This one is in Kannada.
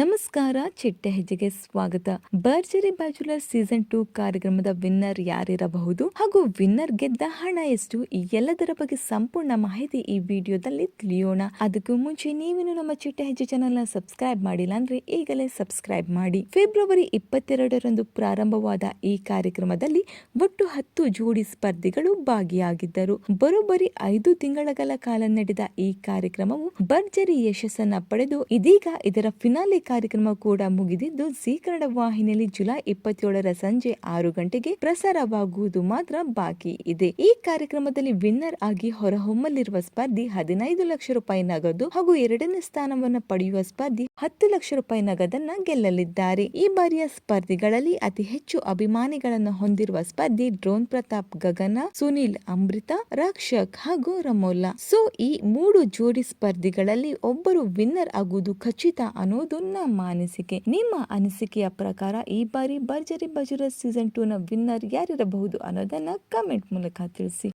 ನಮಸ್ಕಾರ, ಚಿಟ್ಟೆ ಹೆಜ್ಜೆಗೆ ಸ್ವಾಗತ. ಬರ್ಜರಿ ಬ್ಯಾಚುಲರ್ ಸೀಸನ್ ಟೂ ಕಾರ್ಯಕ್ರಮದ ವಿನ್ನರ್ ಯಾರಿರಬಹುದು ಹಾಗೂ ವಿನ್ನರ್ ಗೆದ್ದ ಹಣ ಎಷ್ಟು ಈ ಎಲ್ಲದರ ಬಗ್ಗೆ ಸಂಪೂರ್ಣ ಮಾಹಿತಿ ಈ ವಿಡಿಯೋದಲ್ಲಿ ತಿಳಿಯೋಣ. ಅದಕ್ಕೂ ಮುಂಚೆ ನೀವೇನು ನಮ್ಮ ಚಿಟ್ಟೆ ಹೆಜ್ಜೆ ಚಾನೆಲ್ನ ಸಬ್ಸ್ಕ್ರೈಬ್ ಮಾಡಿಲ್ಲ ಅಂದ್ರೆ ಈಗಲೇ ಸಬ್ಸ್ಕ್ರೈಬ್ ಮಾಡಿ. ಫೆಬ್ರವರಿ ಇಪ್ಪತ್ತೆರಡರಂದು ಪ್ರಾರಂಭವಾದ ಈ ಕಾರ್ಯಕ್ರಮದಲ್ಲಿ ಒಟ್ಟು ಹತ್ತು ಜೋಡಿ ಸ್ಪರ್ಧಿಗಳು ಭಾಗಿಯಾಗಿದ್ದರು. ಬರೋಬ್ಬರಿ ಐದು ತಿಂಗಳಗಳ ಕಾಲ ನಡೆದ ಈ ಕಾರ್ಯಕ್ರಮವು ಭರ್ಜರಿ ಯಶಸ್ಸನ್ನ ಪಡೆದು ಇದೀಗ ಇದರ ಫಿನಾಲೆ ಕಾರ್ಯಕ್ರಮ ಕೂಡ ಮುಗಿದಿದ್ದು ಜಿ ಕನ್ನಡ ವಾಹಿನಿಯಲ್ಲಿ ಜುಲೈ ಇಪ್ಪತ್ತೇಳರ ಸಂಜೆ ಆರು ಗಂಟೆಗೆ ಪ್ರಸಾರವಾಗುವುದು ಮಾತ್ರ ಬಾಕಿ ಇದೆ. ಈ ಕಾರ್ಯಕ್ರಮದಲ್ಲಿ ವಿನ್ನರ್ ಆಗಿ ಹೊರಹೊಮ್ಮಲಿರುವ ಸ್ಪರ್ಧಿ ಹದಿನೈದು ಲಕ್ಷ ರೂಪಾಯಿ ನಗದು ಹಾಗೂ ಎರಡನೇ ಸ್ಥಾನವನ್ನು ಪಡೆಯುವ ಸ್ಪರ್ಧಿ ಹತ್ತು ಲಕ್ಷ ರೂಪಾಯಿ ನಗದನ್ನ ಗೆಲ್ಲಲಿದ್ದಾರೆ. ಈ ಬಾರಿಯ ಸ್ಪರ್ಧಿಗಳಲ್ಲಿ ಅತಿ ಹೆಚ್ಚು ಅಭಿಮಾನಿಗಳನ್ನು ಹೊಂದಿರುವ ಸ್ಪರ್ಧಿ ಡ್ರೋನ್ ಪ್ರತಾಪ್ ಗಗನ, ಸುನಿಲ್ ಅಮೃತ, ರಕ್ಷಕ್ ಹಾಗೂ ರಮೋಲ್ಲಾ. ಸೊ, ಈ ಮೂರು ಜೋಡಿ ಸ್ಪರ್ಧಿಗಳಲ್ಲಿ ಒಬ್ಬರು ವಿನ್ನರ್ ಆಗುವುದು ಖಚಿತ ಅನ್ನೋದು ನಮ್ಮ ಅನಿಸಿಕೆ ನಿಮ್ಮ ಅನಿಸಿಕೆಯ ಪ್ರಕಾರ ಈ ಬಾರಿ ಭರ್ಜರಿ ಬಜುರ ಸೀಸನ್ ಟೂ ನ ವಿನ್ನರ್ ಯಾರಿರಬಹುದು ಅನ್ನೋದನ್ನ ಕಮೆಂಟ್ ಮೂಲಕ ತಿಳಿಸಿ.